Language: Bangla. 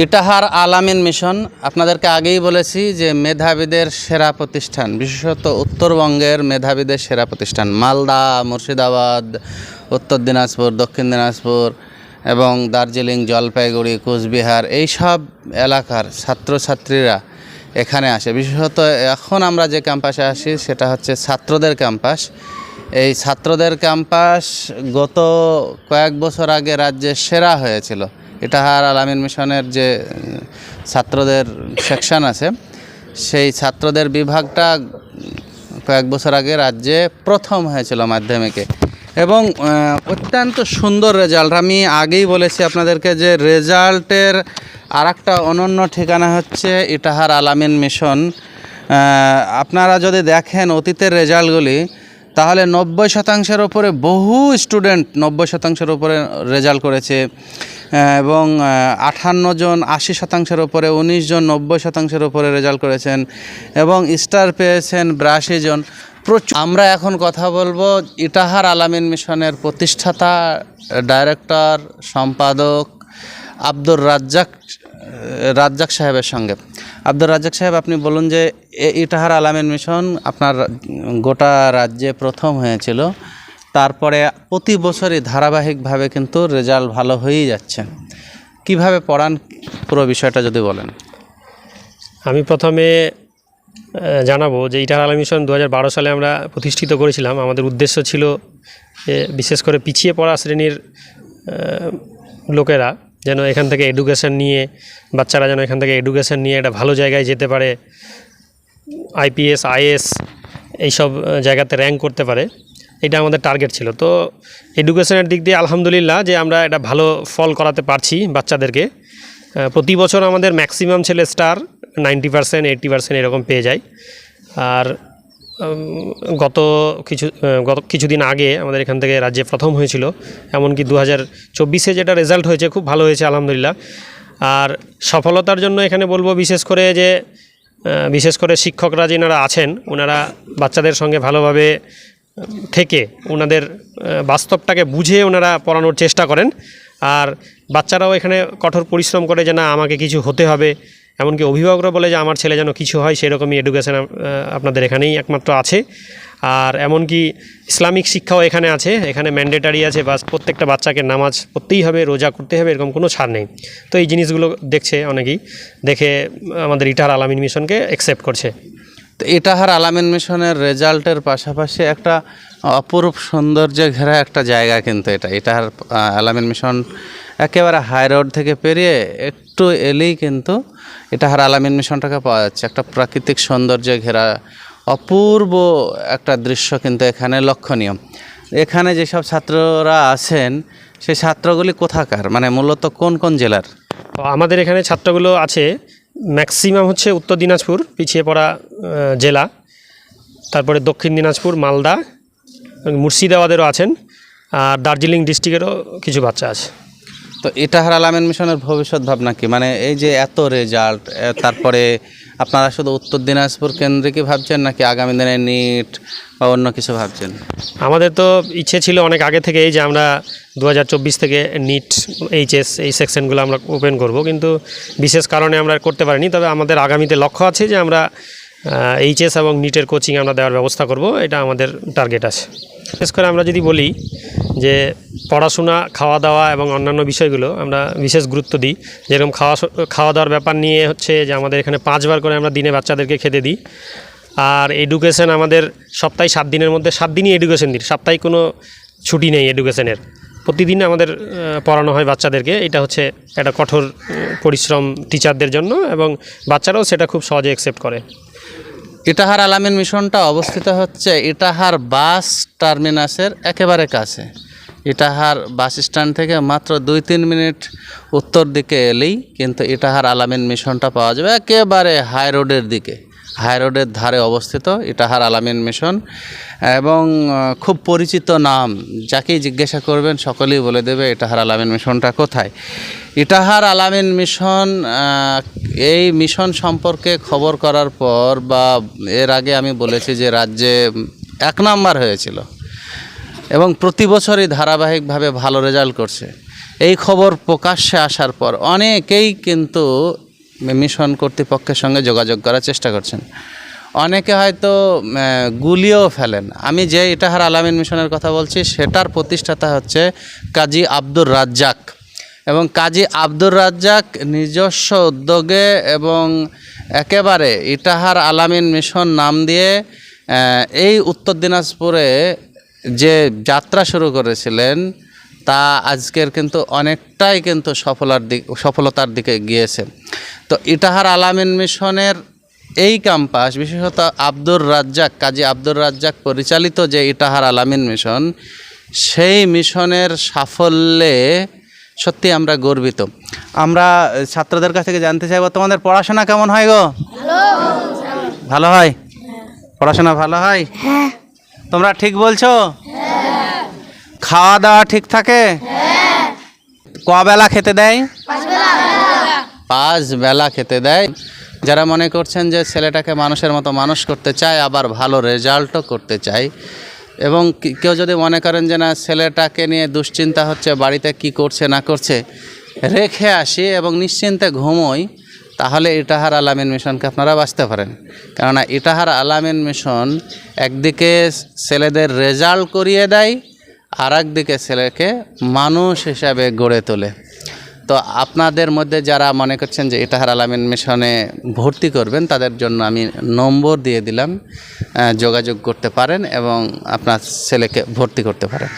ইটাহার আলামিন মিশন, আপনাদেরকে আগেই বলেছি যে মেধাবীদের সেরা প্রতিষ্ঠান, বিশেষত উত্তরবঙ্গের মেধাবীদের সেরা প্রতিষ্ঠান, মালদা, মুর্শিদাবাদ, উত্তর দিনাজপুর, দক্ষিণ দিনাজপুর এবং দার্জিলিং, জলপাইগুড়ি, কোচবিহার এই সব এলাকার ছাত্রছাত্রীরা এখানে আসে। বিশেষত এখন আমরা যে ক্যাম্পাসে আসি, সেটা হচ্ছে ছাত্রদের ক্যাম্পাস। এই ছাত্রদের ক্যাম্পাস গত কয়েক বছর আগে রাজ্যে সেরা হয়েছিল। ইটাহার আলামিন মিশনের যে ছাত্রদের সেকশন আছে, সেই ছাত্রদের বিভাগটা কয়েক বছর আগে রাজ্যে প্রথম হয়েছিল মাধ্যমিকে। এবং অত্যন্ত সুন্দর রেজাল্ট আমি আগেই বলেছি আপনাদেরকে যে রেজাল্টের আর একটা অনন্য ঠিকানা হচ্ছে ইটাহার আলামিন মিশন। আপনারা যদি দেখেন অতীতের রেজাল্টগুলি, তাহলে নব্বই শতাংশের ওপরে বহু স্টুডেন্ট নব্বই শতাংশের উপরে রেজাল্ট করেছে। এবং আঠান্ন জন আশি শতাংশের উপরে, উনিশ জন নব্বই শতাংশের উপরে রেজাল্ট করেছেন এবং স্টার পেয়েছেন বিরাশি জন। প্রচুর আমরা এখন কথা বলব ইটাহার আলামিন মিশনের প্রতিষ্ঠাতা, ডাইরেক্টর, সম্পাদক আব্দুর রাজ্জাক রাজ্জাক সাহেবের সঙ্গে। আব্দুর রাজ্জাক সাহেব, আপনি বলুন যে ইটাহার আলামিন মিশন আপনার গোটা রাজ্যে প্রথম হয়েছিল। তারপরে প্রতি বছরই ধারাবাহিকভাবে কিন্তু রেজাল্ট ভালো হয়েই যাচ্ছে। কীভাবে পড়ান? পুরো বিষয়টা যদি বলেন। আমি প্রথমে জানাব যে ইটার আলা মিশন দু হাজার বারো সালে আমরা প্রতিষ্ঠিত করেছিলাম। আমাদের উদ্দেশ্য ছিল বিশেষ করে পিছিয়ে পড়া শ্রেণির লোকেরা যেন এখান থেকে এডুকেশন নিয়ে, বাচ্চারা যেন এখান থেকে এডুকেশন নিয়ে একটা ভালো জায়গায় যেতে পারে, আইপিএস, আইএস এইসব জায়গাতে র্যাঙ্ক করতে পারে। এটা আমাদের টার্গেট ছিল। তো এডুকেশনের দিক দিয়ে আলহামদুলিল্লাহ যে আমরা এটা ভালো ফল করাতে পারছি বাচ্চাদেরকে। প্রতি বছর আমাদের ম্যাক্সিমাম ছেলে star ninety percent eighty percent এরকম পেয়ে যায়। আর গত কিছু গত কিছুদিন আগে আমাদের এখান থেকে রাজ্যে প্রথম হয়েছিল। এমনকি দু হাজার চব্বিশে যেটা রেজাল্ট হয়েছে খুব ভালো হয়েছে, আলহামদুলিল্লাহ। আর সফলতার জন্য এখানে বলব বিশেষ করে যে বিশেষ করে শিক্ষকরা যেনারা আছেন, ওনারা বাচ্চাদের সঙ্গে ভালোভাবে থেকে ওনাদের বাস্তবটাকে বুঝে ওনারা পড়ানোর চেষ্টা করেন। আর বাচ্চারাও এখানে কঠোর পরিশ্রম করে যে না, আমাকে কিছু হতে হবে। এমনকি অভিভাবকরা বলে যে, আমার ছেলে যেন কিছু হয়, সেরকমই এডুকেশান আপনাদের এখানেই একমাত্র আছে। আর এমনকি ইসলামিক শিক্ষাও এখানে আছে, এখানে ম্যান্ডেটারি আছে বা প্রত্যেকটা বাচ্চাকে নামাজ পড়তেই হবে, রোজা করতে হবে, এরকম কোনো ছাড় নেই। তো এই জিনিসগুলো দেখছে অনেকেই, দেখে আমাদের ইটার আলামিন মিশনকে অ্যাকসেপ্ট করছে। তো ইটাহার আলামিন মিশনের রেজাল্টের পাশাপাশি একটা অপরূপ সৌন্দর্যে ঘেরা একটা জায়গা কিন্তু এটা। ইটাহার আহ, আলামিন মিশন একেবারে হাই রোড থেকে পেরিয়ে একটু এলেই কিন্তু ইটাহার আলামিন মিশনটাকে পাওয়া যাচ্ছে। একটা প্রাকৃতিক সৌন্দর্যে ঘেরা অপূর্ব একটা দৃশ্য কিন্তু এখানে লক্ষণীয়। এখানে যেসব ছাত্ররা আছেন সেই ছাত্রগুলি কোথাকার? মানে মূলত কোন কোন জেলার? আমাদের এখানে ছাত্রগুলো আছে। ম্যাক্সিমাম হচ্ছে উত্তর দিনাজপুর, পিছিয়ে পড়া জেলা। তারপরে দক্ষিণ দিনাজপুর, মালদা মুর্শিদাবাদেরও আছেন। আর দার্জিলিং ডিস্ট্রিক্টেরও কিছু বাচ্চা আছে। তো ইটাহার আলামিন মিশনের ভবিষ্যৎ ভাবনা কি? মানে এই যে এত রেজাল্ট তারপরে আপনারা শুধু উত্তর দিনাজপুর কেন্দ্রে কি ভাবছেন নাকি আগামী দিনে নিট বা অন্য কিছু ভাবছেন? আমাদের তো ইচ্ছে ছিল অনেক আগে থেকেই যে আমরা দু হাজার চব্বিশ থেকে নিট, এইচএস এই সেকশনগুলো আমরা ওপেন করব, কিন্তু বিশেষ কারণে আমরা করতে পারিনি। তবে আমাদের আগামীতে লক্ষ্য আছে যে আমরা এইচএস এবং নিটের কোচিং আমরা দেওয়ার ব্যবস্থা করব, এটা আমাদের টার্গেট আছে। বিশেষ করে আমরা যদি বলি যে পড়াশোনা খাওয়া দাওয়া এবং অন্যান্য বিষয়গুলো আমরা বিশেষ গুরুত্ব দিই। যেরকম খাওয়া খাওয়া দাওয়ার ব্যাপার নিয়ে হচ্ছে যে আমাদের এখানে পাঁচবার করে আমরা দিনে বাচ্চাদেরকে খেতে দিই। আর এডুকেশন আমাদের সপ্তাহে সাত দিনের মধ্যে, সাত দিনই এডুকেশন দিই। সপ্তাহে কোনো ছুটি নেই এডুকেশনের প্রতিদিন আমাদের পড়ানো হয় বাচ্চাদেরকে। এটা হচ্ছে একটা কঠোর পরিশ্রম টিচারদের জন্য এবং বাচ্চারাও সেটা খুব সহজে অ্যাকসেপ্ট করে। ইটাহার আলামিন মিশনটা অবস্থিত হচ্ছে ইটাহার বাস টার্মিনাসের একেবারে কাছে। ইটাহার বাস স্ট্যান্ড থেকে মাত্র দুই তিন মিনিট উত্তর দিকে এলেই কিন্তু ইটাহার আলামিন মিশনটা পাওয়া যাবে একেবারে হাই রোডের দিকে। হাই রোডের ধারে অবস্থিত, ইটাহার আলামিন মিশন। এবং খুব পরিচিত নাম, যাকেই জিজ্ঞাসা করবেন সকলেই বলে দেবে ইটাহার আলামিন মিশনটা কোথায়। ইটাহার আলামিন মিশন এই মিশন সম্পর্কে খবর করার পর বা এর আগে আমি বলেছি যে রাজ্যে এক নাম্বার হয়েছিল। এবং প্রতি বছরই ধারাবাহিকভাবে ভালো রেজাল্ট করছে। এই খবর প্রকাশ্যে আসার পর অনেকেই কিন্তু মিশন কর্তৃপক্ষের সঙ্গে যোগাযোগ করার চেষ্টা করছেন। অনেকে হয়তো আহ, গুলিয়েও ফেলেন। আমি যে ইটাহার আলামিন মিশনের কথা বলছি সেটার প্রতিষ্ঠাতা হচ্ছে কাজী আব্দুর রাজ্জাক। এবং কাজী আব্দুর রাজ্জাক নিজস্ব উদ্যোগে এবং একেবারে ইটাহার আলামিন মিশন নাম দিয়ে এই উত্তর দিনাজপুরে যে যাত্রা শুরু করেছিলেন তা আজকের কিন্তু অনেকটাই কিন্তু সফলার দিক সফলতার দিকে গিয়েছে। তো ইটাহার আলামিন মিশনের এই ক্যাম্পাস বিশেষত আব্দুর রাজ্জাক কাজী আব্দুর রাজ্জাক পরিচালিত যে ইটাহার আলামিন মিশন সেই মিশনের সাফল্যে সত্যি আমরা গর্বিত। আমরা ছাত্রদের কাছ থেকে জানতে চাইব তোমাদের পড়াশোনা কেমন হয় গো? ভালো হয়? পড়াশোনা ভালো হয়? তোমরা ঠিক বলছো? খাওয়া দাওয়া ঠিক থাকে? কবেলা খেতে দেয়? পাঁচ বেলা খেতে দেয়। যারা মনে করছেন যে ছেলেটাকে মানুষের মতো মানুষ করতে চায়, আবার ভালো রেজাল্টও করতে চায়। এবং কেউ যদি মনে করেন যে না, ছেলেটাকে নিয়ে দুশ্চিন্তা হচ্ছে, বাড়িতে কি করছে, না করছে, রেখে আসি এবং নিশ্চিন্তে ঘুমোই, তাহলে ইটাহার আলামিন মিশনকে আপনারা বাঁচতে পারেন। কেননা ইটাহার আলামিন মিশন একদিকে ছেলেদের রেজাল্ট করিয়ে দেয় আর একদিকে ছেলেকে মানুষ হিসাবে গড়ে তোলে। তো আপনাদের মধ্যে যারা মনে করছেন যে ইটাহার আলামিন মিশনে ভর্তি করবেন, তাদের জন্য আমি নম্বর দিয়ে দিলাম যোগাযোগ করতে পারেন এবং আপনার ছেলেকে ভর্তি করতে পারেন।